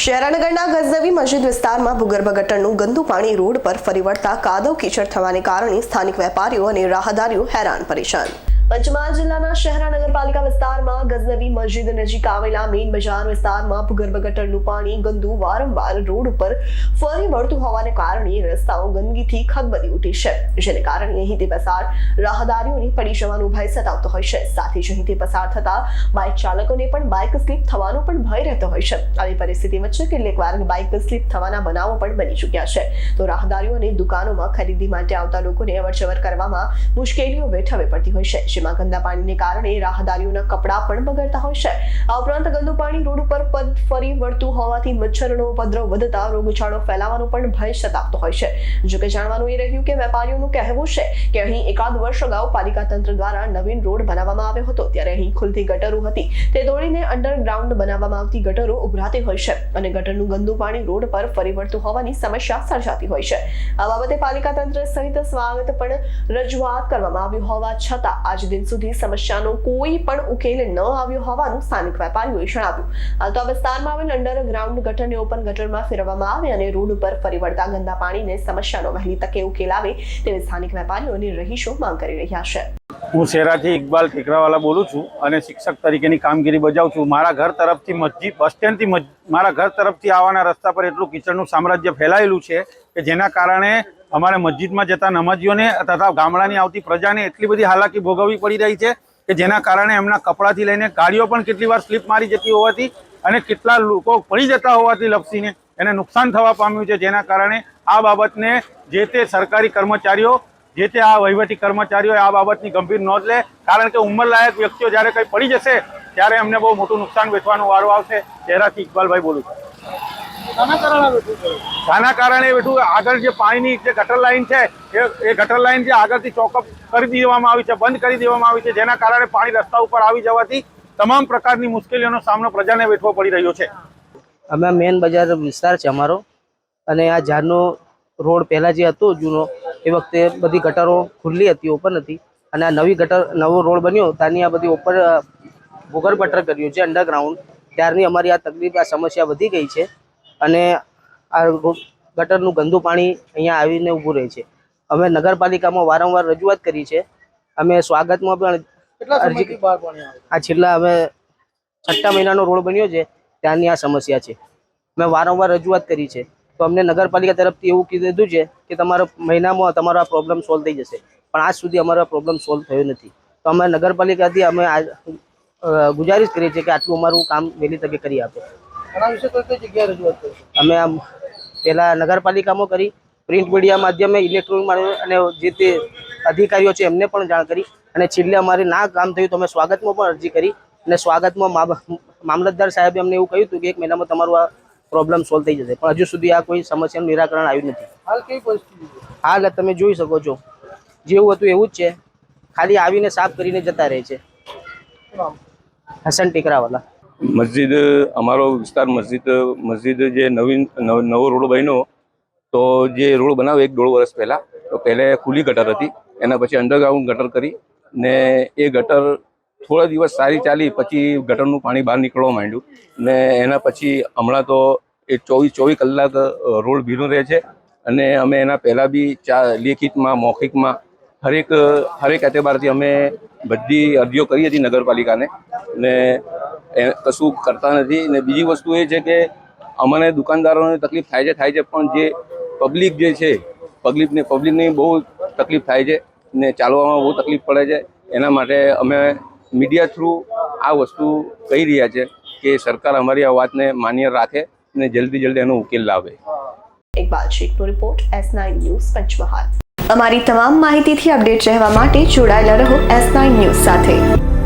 શહેરાનગરના ગઝનવી મસ્જિદ વિસ્તારમાં ભૂગર્ભ ગટરનું ગંદુ પાણી રોડ પર ફરી વળતા કાદવ કીચડ થવાને કારણે સ્થાનિક વેપારીઓ અને રાહદારીઓ હેરાન પરેશાન. પંચમહાલ જિલ્લાના શહેરા નગરપાલિકા વિસ્તારમાં ગઝનવી મસ્જિદ નજીક આવેલા મેઇન બજાર વિસ્તારમાં ભૂગર્ભ ગટરનું પાણી ગંદુ વારંવાર રોડ ઉપર ફરી વળતું હોવાને કારણે રસ્તાઓ ગંદકીથી ખદબદી ઉઠી છે. જેને કારણે અહીંથી પસાર રાહદારીઓને પડી જવાનો ભય સતાવતો હોય છે. સાથે જ અહીંથી પસાર થતા બાઇક ચાલકોને પણ બાઇક સ્લીપ થવાનો પણ ભય રહેતો હોય છે. આવી પરિસ્થિતિ વચ્ચે કેટલીક વાર બાઇક સ્લીપ થવાના બનાવો પણ બની ચૂક્યા છે. તો રાહદારીઓ અને દુકાનોમાં ખરીદી માટે આવતા લોકોને અવરજવર કરવામાં મુશ્કેલીઓ વેઠવી પડતી હોય છે. જેમાં ગંદા પાણીને કારણે રાહદારીઓના કપડાં પણ બગડતા હોય છે. આ ઉપરાંત ગંદુ પાણી રોડ ઉપર પદ ફરી વળતું હોવાથી મચ્છરનો ઉપદ્રવ વધતા રોગચાળો ફેલાવાનો પણ ભય સતાવતો હોય છે. જોકે જાણવાનું એ રહ્યું કે વેપારીઓનું કહેવું છે કે અહીં એકાદ વર્ષ અગાઉ પાલિકા તંત્ર દ્વારા નવીન રોડ બનાવવામાં આવ્યો હતો. ત્યારે અહીં ખુલતી ગટરો હતી. તે તોડીને અંડરગ્રાઉન્ડ બનાવવામાં આવતી ગટરો ઉભરાતી હોય છે અને ગટરનું ગંદુ પાણી રોડ પર ફરી વળતું હોવાની સમસ્યા સર્જાતી હોય છે. આ બાબતે પાલિકા તંત્ર સહિત સ્વાગત પણ રજૂઆત કરવામાં આવ્યું હોવા છતાં, આજ દિન સુધી સમસ્યાનો કોઈ પણ ઉકેલ ન આવ્યો હોવાનું સ્થાનિક વેપારીઓએ જણાવ્યું. હાલ તો આ વિસ્તારમાં આવેલ અંડરગ્રાઉન્ડ ગટરને ઓપન ગટરમાં ફેરવવામાં આવે અને રોડ ઉપર ફરી વળતા ગંદા પાણીને સમસ્યાનો વહેલી તકે ઉકેલ આવે તેવી સ્થાનિક વેપારીઓ અને રહીશો માંગ કરી રહ્યા છે. હું શેરાથી ઇકબાલ ઠેકરાવાલા બોલું છું અને શિક્ષક તરીકેની કામગીરી બજાવું છું. મારા ઘર તરફથી મસ્જિદ, બસ સ્ટેન્ડથી મારા ઘર તરફથી આવવાના રસ્તા પર એટલું કિચડનું સામ્રાજ્ય ફેલાયેલું છે કે જેના કારણે અમારે મસ્જિદમાં જતા નમાજીઓને તથા ગામડાની આવતી પ્રજાને એટલી બધી હાલાકી ભોગવવી પડી રહી છે કે જેના કારણે એમના કપડાથી લઈને ગાડીઓ પણ કેટલી વાર સ્લીપ મારી જતી હોવાથી અને કેટલા લોકો પડી જતા હોવાથી લપસીને એને નુકસાન થવા પામ્યું છે. જેના કારણે આ બાબતને જે તે સરકારી કર્મચારીઓ, જે તે આ વહીવટી કર્મચારીઓ આ બાબતની ગંભીર નોંધ લે. કારણ કે ઉંમરલાયક વ્યક્તિઓ જ્યારે કંઈ પડી જશે, ત્યારે એમને બહુ મોટું નુકસાન વેઠવાનો વારો આવશે. ચહેરાથી ઇકબાલભાઈ બોલું છું. આના કારણે બેઠું આગળ જે પાણીની જે ગટર લાઈન છે એ એ ગટર લાઇન જે આગળથી ચોકઅપ કરી દેવામાં આવી છે બંધ કરી દેવામાં આવી છે જેના કારણે પાણી રસ્તા ઉપર આવી જવાથી તમામ પ્રકારની મુશ્કેલીઓનો સામનો પ્રજાને વેઠવો પડી રહ્યો છે. અમે મેન બજાર વિસ્તાર છે અમારો. અને આ ઝાડનો રોડ પહેલાં જે હતો જૂનો એ વખતે બધી ગટરો ખુલ્લી હતી ઓપન હતી. અને આ નવી ગટર નવો રોડ બન્યો ત્યાંની આ બધી ઓપન ભૂગર્ભ ગટર કર્યું છે અંડરગ્રાઉન્ડ ત્યારની અમારી આ તકલીફ આ સમસ્યા વધી ગઈ છે. અને આ ગટરનું ગંદુ પાણી અહીંયા આવીને ઊભું રહે છે. અમે નગરપાલિકામાં વારંવાર રજૂઆત કરી છે. અમે સ્વાગતમાં પણ અરજી આ છેલ્લા અમે છઠ્ઠા મહિનાનો રોડ બન્યો છે ત્યાંની આ સમસ્યા છે. મેં વારંવાર રજૂઆત કરી છે. તો અમને નગરપાલિકા તરફથી એવું કીધું છે કે તમારો મહિનામાં તમારો આ પ્રોબ્લેમ સોલ્વ થઈ જશે. પણ આજ સુધી અમારો પ્રોબ્લેમ સોલ્વ થયો નથી. તો અમે નગરપાલિકાથી અમે ગુજારિશ કરીએ છીએ કે આટલું અમારું કામ વહેલી તકે કરી આપે. અમે આમ પહેલા નગરપાલિકામાં કરી પ્રિન્ટ મીડિયા માધ્યમે ઇલેક્ટ્રોનિક માધ્યમે અને જે તે અધિકારીઓ છે એમને પણ જાણ કરી. અને છેલ્લે અમારે ના કામ થયું તો અમે સ્વાગતમાં પણ અરજી કરી. અને સ્વાગતમાં મામલતદાર સાહેબે અમને એવું કહ્યું હતું કે એક મહિનામાં તમારું આ પ્રોબ્લેમ સોલ્વ થઈ જશે. પણ હજુ સુધી આ કોઈ સમસ્યાનું નિરાકરણ આવ્યું નથી. હાલ કેવી પરિસ્થિતિ હાલ તમે જોઈ શકો છો. જેવું હતું એવું જ છે. ખાલી આવીને સાફ કરીને જતા રહે છે? હસન ટેકરાવાલા. મસ્જિદ, અમારો વિસ્તાર મસ્જિદ મસ્જિદ જે નવીન, નવ- રોડ બન્યો, તો જે રોડ બનાવ્યો એક દોઢ વર્ષ પહેલાં, તો પહેલે ખુલ્લી ગટર હતી, એના પછી અંડરગ્રાઉન્ડ ગટર કરી, ને એ ગટર થોડા દિવસ સારી ચાલી, પછી ગટરનું પાણી બહાર નીકળવા માંડ્યું, ને એના પછી હમણાં તો એ ચોવીસ ચોવીસ કલાક રોડ ભીનો રહે છે, અને અમે એના પહેલાં બી ચા, લેખિતમાં, મૌખિકમાં, હરેક હરેક એતબારથી અમે બધી અરજીઓ કરી હતી નગરપાલિકાને, ને એ કશું કરતા નથી ને બીજી વસ્તુ એ છે કે અમને દુકાનદારોને તકલીફ થાય છે થાય છે, પણ જે પબ્લિક જે છે, પબ્લિકને, પબ્લિકની બહુ તકલીફ થાય છે ને ચાલવામાં બહુ તકલીફ પડે છે. એના માટે અમે મીડિયા થ્રુ આ વસ્તુ કહી રહ્યા છે કે સરકાર અમારી આ વાતને માન્ય રાખે ને જલ્દી જલ્દી એનો ઉકેલ લાવે. Iqbal શેખનો report S nine news Panchmahal. અમારી તમામ માહિતીથી અપડેટ રહેવા માટે જોડાયેલા રહો એસ નાઇન ન્યૂઝ સાથે.